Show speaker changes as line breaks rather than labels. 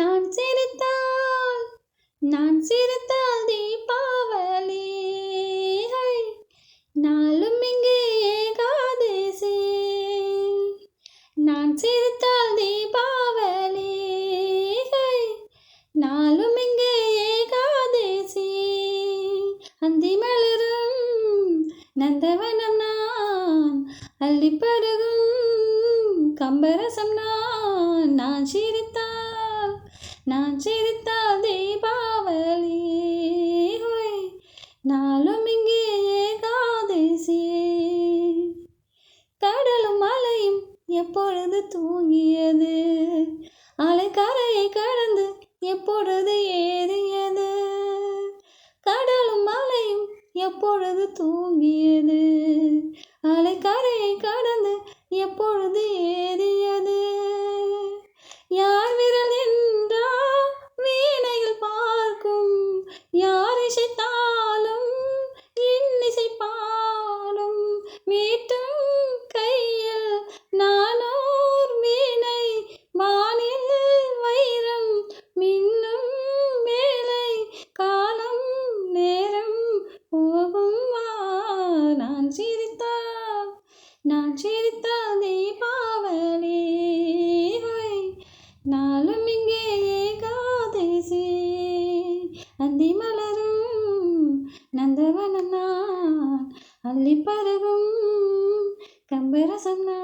நான் சிரித்தால் நான் சிரித்தால் தீபாவளி. நாளும் இங்கே ஏகாதசி. நான் சிரித்தால் தீபாவளி. நாளும் இங்கே ஏகாதசி. அந்தி மலரும் நந்தவனம் நான் அள்ளி பருகும் கம்பரசம் நான் நான் சிரித்த நான் சிரித்தால் தீபாவளி ஹோய், நாளும் இங்கே ஏகாதசி. கடலும் மலையும் எப்பொழுது தூங்கியது? அலைக்கரையை கடந்து எப்பொழுது ஏறியது? கடலும் மலையும் எப்பொழுது தூங்கியது? அலைக்கரை மீட்டும் கையில் நானோர் மீனை வானில் வைரம் மின்னும் மேலை காலம் நேரம் போகும் நான் சிரித்தால் நான் சிரித்தால் தீபாவளி நாளும் இங்கே ஏகாதசி அந்தி மலரும் நந்தவனம் అల్లి పరుగు కంబరసన్నా